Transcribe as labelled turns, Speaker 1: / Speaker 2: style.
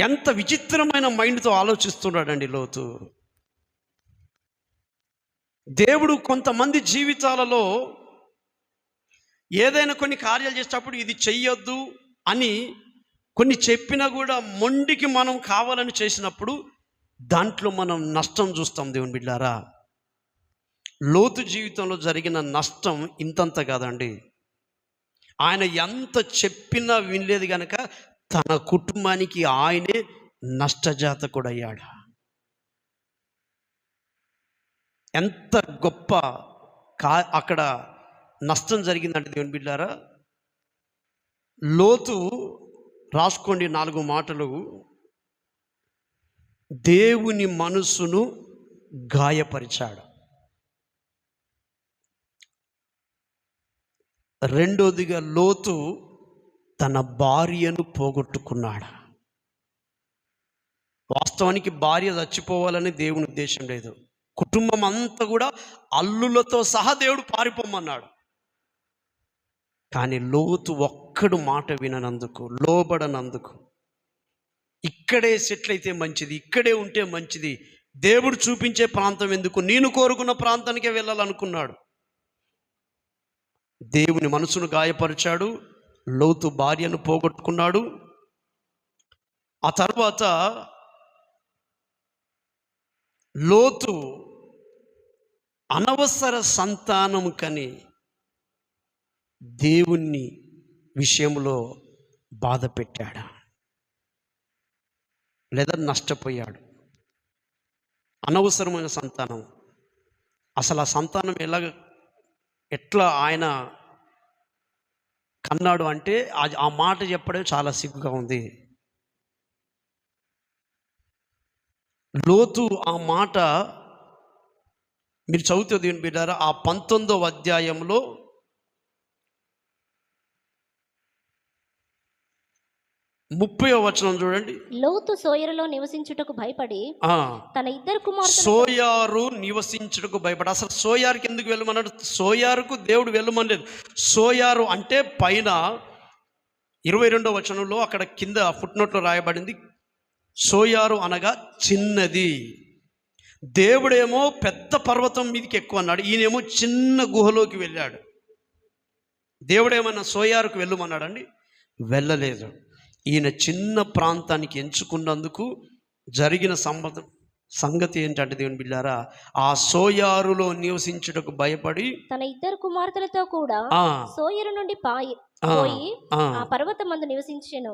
Speaker 1: ఎంత విచిత్రమైన మైండ్తో ఆలోచిస్తున్నాడండి లోతు. దేవుడు కొంతమంది జీవితాలలో ఏదైనా కొన్ని కార్యాలు చేసేటప్పుడు ఇది చెయ్యొద్దు అని కొన్ని చెప్పినా కూడా మొండికి మనం కావాలని చేసినప్పుడు దాంట్లో మనం నష్టం చూస్తాం దేవుని బిడ్డారా. లోతు జీవితంలో జరిగిన నష్టం ఇంతంత కాదండి. ఆయన ఎంత చెప్పినా వినలేదు కనుక తన కుటుంబానికి ఆయనే నష్టజాతకుడయ్యాడు. ఎంత గొప్ప కా అక్కడ నష్టం జరిగిందంటే దేవుని బిడ్డారా లోతు రాసుకోండి నాలుగు మాటలు. దేవుని మనసును గాయపరిచాడు. రెండోదిగా లోతు తన భార్యను పోగొట్టుకున్నాడు? వాస్తవానికి భార్య చచ్చిపోవాలని దేవుని ఉద్దేశం లేదు. కుటుంబం అంతా కూడా అల్లులతో సహా దేవుడు పారిపోమన్నాడు. కానీ లోతు ఒక్కడు మాట విననందుకు లోబడనందుకు ఇక్కడే సెటిల్ అయితే మంచిది ఇక్కడే ఉంటే మంచిది దేవుడు చూపించే ప్రాంతం ఎందుకు నేను కోరుకున్న ప్రాంతానికే వెళ్ళాలనుకున్నాడు. దేవుని మనసును గాయపరిచాడు లోతు భార్యను పోగొట్టుకున్నాడు. ఆ తర్వాత లోతు అనవసర సంతానం కని దేవుణ్ణి విషయంలో బాధ పెట్టాడు? లేదా నష్టపోయాడు? అనవసరమైన సంతానం. అసలు ఆ సంతానం ఎలా ఎట్లా ఆయన కన్నాడు అంటే ఆ- మాట చెప్పడం చాలా సిగ్గుగా ఉంది. లోతు ఆ మాట మీరు చదువుతుంది దీని బిడ్డారా? ఆ పంతొమ్మిదవ అధ్యాయంలో ముప్పై వచనం చూడండి.
Speaker 2: లోతు సోయరులో నివసించుటకు భయపడి
Speaker 1: ఆ,
Speaker 2: తన ఇద్దరు కుమార్తెలు
Speaker 1: సోయారు నివసించుటకు భయపడ. అసలు సోయారుకి ఎందుకు వెళ్ళమన్నాడు? సోయారుకు దేవుడు వెళ్ళమనలేదు. సోయారు అంటే పైన ఇరవై రెండో వచనంలో అక్కడ కింద ఫుట్నోట్లో రాయబడింది. సోయారు అనగా చిన్నది. దేవుడేమో పెద్ద పర్వతం మీదకి ఎక్కువ అన్నాడు. ఈయనేమో చిన్న గుహలోకి వెళ్ళాడు. దేవుడేమన్నా సోయారుకు వెళ్ళమన్నాడండి? వెళ్ళలేదు. ఈయన చిన్న ప్రాంతానికి ఎంచుకున్నందుకు జరిగిన సంబంధం సంగతి ఏంటంటే దేవుని బిళ్ళారా ఆ సోయారులో నివసించుటకు భయపడి
Speaker 2: తన ఇద్దరు కుమార్తెలతో కూడా సోయరు నుండి పాయి
Speaker 1: ఆ,
Speaker 2: పోయి
Speaker 1: ఆ,
Speaker 2: ఆ పర్వతం మందు నివసించెను.